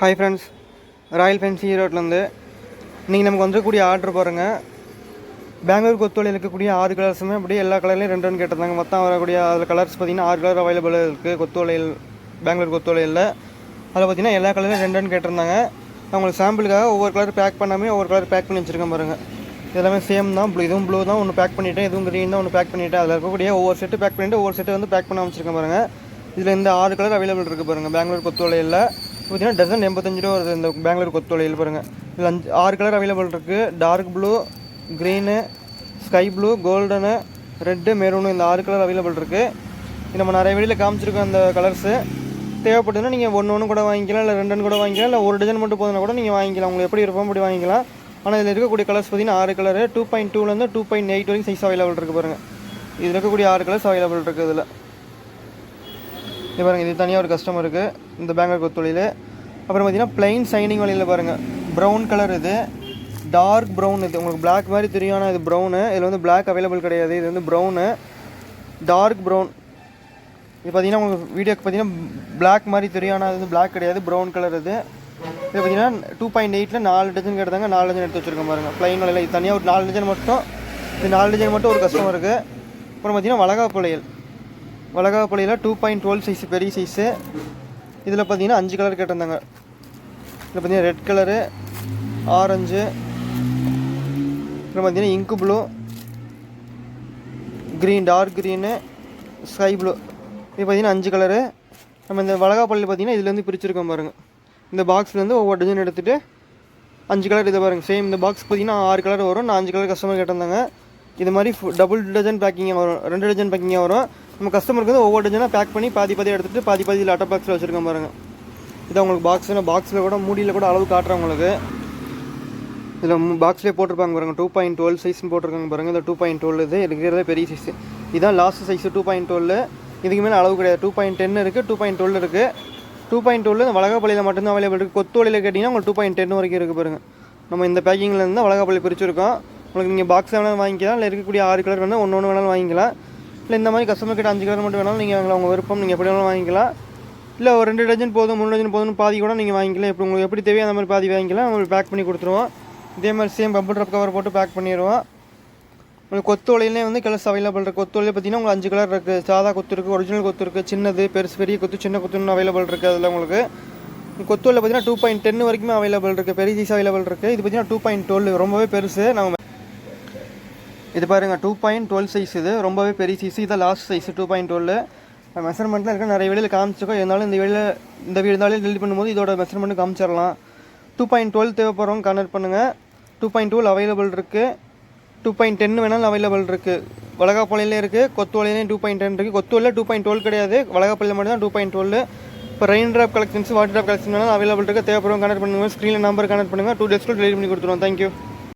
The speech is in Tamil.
ஹாய் ஃப்ரெண்ட்ஸ் ராயல் ஃபேன்சி ஈரோட்லேருந்து நீங்கள் நமக்கு வந்துக்கூடிய ஆர்டர் பாருங்க. பெங்களூர் கொத்தோலியில் இருக்கக்கூடிய ஆறு கலர்ஸுமே அப்படியே எல்லா கலர்லையும் ரெண்டு ரெண்டு கேட்டிருந்தாங்க. மொத்தம் வரக்கூடிய அதில் கலர்ஸ் பார்த்தீங்கன்னா ஆறு கலர் அவைலபிள் இருக்குது கொத்தோலையில் பெங்களூர் கொத்தோலையில். அதில் பார்த்தீங்கன்னா எல்லா கலர்லையும் ரெண்டு ரெண்டு கேட்டிருந்தாங்க. அவங்களுக்கு சாம்பிளுக்காக ஒவ்வொரு கலர் பேக் பண்ணாமே ஒவ்வொரு கலர் பேக் பண்ணி வச்சுருக்கேன் பாருங்கள் எல்லாமே சேம் தான். ப்ளூ இதுவும் ப்ளூ தான். ஒன்று பேக் பண்ணிவிட்டேன் இதுவும் க்ரீன் தான். ஒன்று பேக் பண்ணிவிட்டேன் அதில் இருக்கக்கூடிய ஒவ்வொரு செட்டு பேக் பண்ணிவிட்டு ஒவ்வொரு செட்டு வந்து பேக் பண்ண வச்சுருக்கேன் பாருங்கள் இதில் இந்த ஆறு கலர் அவைலபிள் இருக்குது பாருங்கள் பெங்களூர் கொத்தோலையில். பார்த்தீங்கன்னா டசன் எண்பத்தஞ்சு ரூபா வருது இந்த பெங்களூர் கொத்தோலையில் பாருங்கள் இதில் அஞ்சு ஆறு கலர் அவைலபிள் இருக்குது dark blue green sky blue golden red maroon இந்த ஆறு கலர் அவைலபிள் இருக்குது நம்ம நிறைய வெளியில் காமிச்சிருக்கோம் அந்த கலர்ஸு தேவைப்பட்டதுன்னா நீங்கள் ஒன்று ஒன்று கூட வாங்கிக்கலாம் இல்லை ரெண்டு கூட வாங்கிக்கலாம் இல்லை ஒரு டிசைன் மட்டும் போதுனா கூட நீங்கள் வாங்கிக்கலாம். உங்களுக்கு எப்படி இருப்போம் அப்படி வாங்கிக்கலாம். ஆனால் இதில் இருக்கக்கூடிய கலர்ஸ் பார்த்தீங்கன்னா ஆறு கலரு டூ பாயிண்ட் டூலேருந்து டூ பாயிண்ட் எயிட் வரைக்கும் சைஸ் அவைலபிள் இருக்குது பாருங்கள் இதில் இருக்கக்கூடிய ஆறு கலர்ஸ் அவைலபிள் இருக்குது இதில். இது பாருங்கள் இது தனியாக ஒரு கஸ்டமருக்கு இந்த பேங்கர் கொத்தொழில் அப்புறம் பார்த்தீங்கன்னா பிளைன் சைனிங் வழியில் பாருங்கள் ப்ரௌன் கலர் இது. டார்க் ப்ரௌன் இது. உங்களுக்கு பிளாக் மாதிரி தெரியும் ஆனால் இது ப்ரௌனு இதில் வந்து பிளாக் அவைலபிள் கிடையாது. இது வந்து ப்ரௌனு டார்க் ப்ரௌன் இது பார்த்தீங்கன்னா உங்களுக்கு வீடியோக்கு பார்த்தீங்கன்னா பிளாக் மாதிரி தெரியும் ஆனால் அது வந்து பிளாக் கிடையாது. ப்ரௌன் கலர் இது. இது பார்த்தீங்கன்னா டூ பாயிண்ட் எயிட்டில் நாலு டஜன் கேட்டாங்க. நாலு டஜன் எடுத்து வச்சுருக்கோம் பாருங்கள் ப்ளைன் வலையில் இது தனியாக ஒரு நாலு டஜன் மட்டும். இது நாலு டஜன் மட்டும் ஒரு கஸ்டமருக்கு அப்புறம் பார்த்திங்கன்னா வளகா புலையல் வளகாப்பள்ளியில் டூ பாயிண்ட் டுவெல் சைஸ் பெரிய சைஸு இதில் பார்த்தீங்கன்னா அஞ்சு கலர் கேட்டிருந்தாங்க. இதில் பார்த்தீங்கன்னா ரெட் கலரு ஆரஞ்சு அப்புறம் பார்த்தீங்கன்னா இங்கு blue green dark green sky blue இது பார்த்தீங்கன்னா அஞ்சு கலரு நம்ம இந்த வளகாப்பள்ளியில் பார்த்தீங்கன்னா இதுலேருந்து பிரிச்சிருக்கோம் பாருங்கள் இந்த பாக்ஸ்லேருந்து ஒவ்வொரு டஜன் எடுத்துகிட்டு அஞ்சு கலர் இதை பாருங்கள் சேம் இந்த பாக்ஸ் பார்த்தீங்கன்னா ஆறு கலர் வரும். நான் அஞ்சு கலர் கஸ்டமர் கேட்டிருந்தாங்க. இது மாதிரி டபுள் டஜன் பேக்கிங்காக வரும். ரெண்டு டஜன் பேக்கிங்காக வரும். நம்ம கஸ்டமருக்கு வந்து ஒவ்வொரு டஜனாக பேக் பண்ணி பாதி பாதி எடுத்துகிட்டு பாதி பாதி லட்ட பாக்ஸில் வச்சுருக்கோம் பாருங்கள் இது உங்களுக்கு பாக்ஸில் பாக்ஸில் கூட மூடியில் கூட அளவு காட்டுறேன் உங்களுக்கு. இதில் பாக்ஸ்லேயே போட்டிருப்பாங்க பாருங்கள் டூ பாயிண்ட் டுவெல் சைஸ்னு போட்டிருக்காங்க பாருங்கள் இந்த டூ பாயிண்ட் டுவெல் இது இருக்கிறதே பெரிய சைஸ் இதுதான் last size two point twelve இதுக்கு மேலே அளவு கிடையாது. டூ பாயிண்ட் டென் இருக்குது டூ பாயிண்ட் டுவெல் இருக்குது டூ பாயிண்ட் டுவெல் இந்த வளகாப்பள்ளியில் மட்டும்தான் அவைலபிள் இருக்குது கொத்தோலியில் கேட்டிங்கன்னா உங்களுக்கு டூ பாயிண்ட் டென் வரைக்கும் இருக்குது பாருங்கள் நம்ம இந்த பேக்கிங்கில் இருந்தால் வளகாப்பள்ளி பிரிச்சிருக்கோம். உங்களுக்கு நீங்கள் பாக்ஸ் வேணாலும் வாங்கிக்கலாம். இல்லை இருக்கக்கூடிய ஆறு கலர் வேணால் ஒன்று ஒன்று வேணாலும் வாங்கிக்கலாம். இல்லை இந்த மாதிரி கஸ்டமர் கிட்ட அஞ்சு கலர் மட்டும் வேணாலும் நீங்கள் வாங்கலாம். உங்கள் விருப்பம் நீங்கள் எப்படி வேணாலும் வாங்கிக்கலாம். இல்லை ஒரு ரெண்டு டஜன் போதும் மூணு டஜன் போதும்னு பாதி கூட நீங்கள் வாங்கிக்கலாம். இப்போ உங்களுக்கு எப்படி தேவையோ அந்த மாதிரி பாதி வாங்கிக்கலாம். உங்களுக்கு பேக் பண்ணி கொடுத்துருவோம். இதே மாதிரி சேம் பம்பு ட்ரப் கவர் போட்டு பேக் பண்ணிடுவோம். உங்களுக்கு கொத்து வலையிலே வந்து கலர்ஸ் அவைலபிள் இருக்குது கொத்து வலையில் பார்த்தீங்கன்னா உங்களுக்கு அஞ்சு கலர் இருக்குது சாதா கொத்து இருக்குது ஒரிஜினல் கொத்து இருக்குது சின்னது பெருசு பெரிய கொத்து சின்ன கொத்துன்னு அவைலபிள் இருக்குது அதில் உங்களுக்கு. கொத்து வலையில் பார்த்தீங்கன்னா டூ பாயிண்ட் டென் வரைக்குமே அவைலபிள் இருக்குது பெரிய சைஸ் அவைலபிள் இருக்குது இது பார்த்தீங்கன்னா டூ பாயிண்ட் டுவெல் ரொம்பவே பெருசு. நம்ம இது பாருங்கள் டூ பாயிண்ட் டுவெல் சைஸ் இது. ரொம்பவே பெரிய சைஸ் இதான் last size two point twelve மெஷர்மெண்ட்டில் இருக்க நிறைய வெளியில் காமிச்சிருக்கோம். இருந்தாலும் இந்த வெளியில் இந்த வீடு டெலிட் பண்ணும்போது இதோட மெஷர்மெண்ட் காமிச்சிடலாம். டூ பாயிண்ட் டுவெல் தேவைப்படுறவங்க கனெக்ட் பண்ணுங்கள் டூ பாயிண்ட் டுவெல் அவைலபிள் இருக்குது டூ பாயிண்ட் டென் வேணாலும் அவைலபிள் இருக்குது வளகாப்பாளையிலே இருக்குது கொத்துவலையிலையும் டூ பாயிண்ட் டென் இருக்குது கொத்துவலில் டூ பாயிண்ட் டுவெல் கிடையாது. வளகாப்பாளையில் மட்டும் தான் டூ பாயிண்ட் டுவெல் இப்போ rain drop collections water drop collection வேணாலும் அவைலபிள் இருக்குது தேவைப்படுறவங்க கனெக்ட் பண்ணுங்கள் ஸ்க்ரீனில் நம்பர் கனெக்ட் பண்ணுங்கள் டூ டேஸ்க்குள்ள டெலிவரி பண்ணி கொடுத்துருவோம். Thank you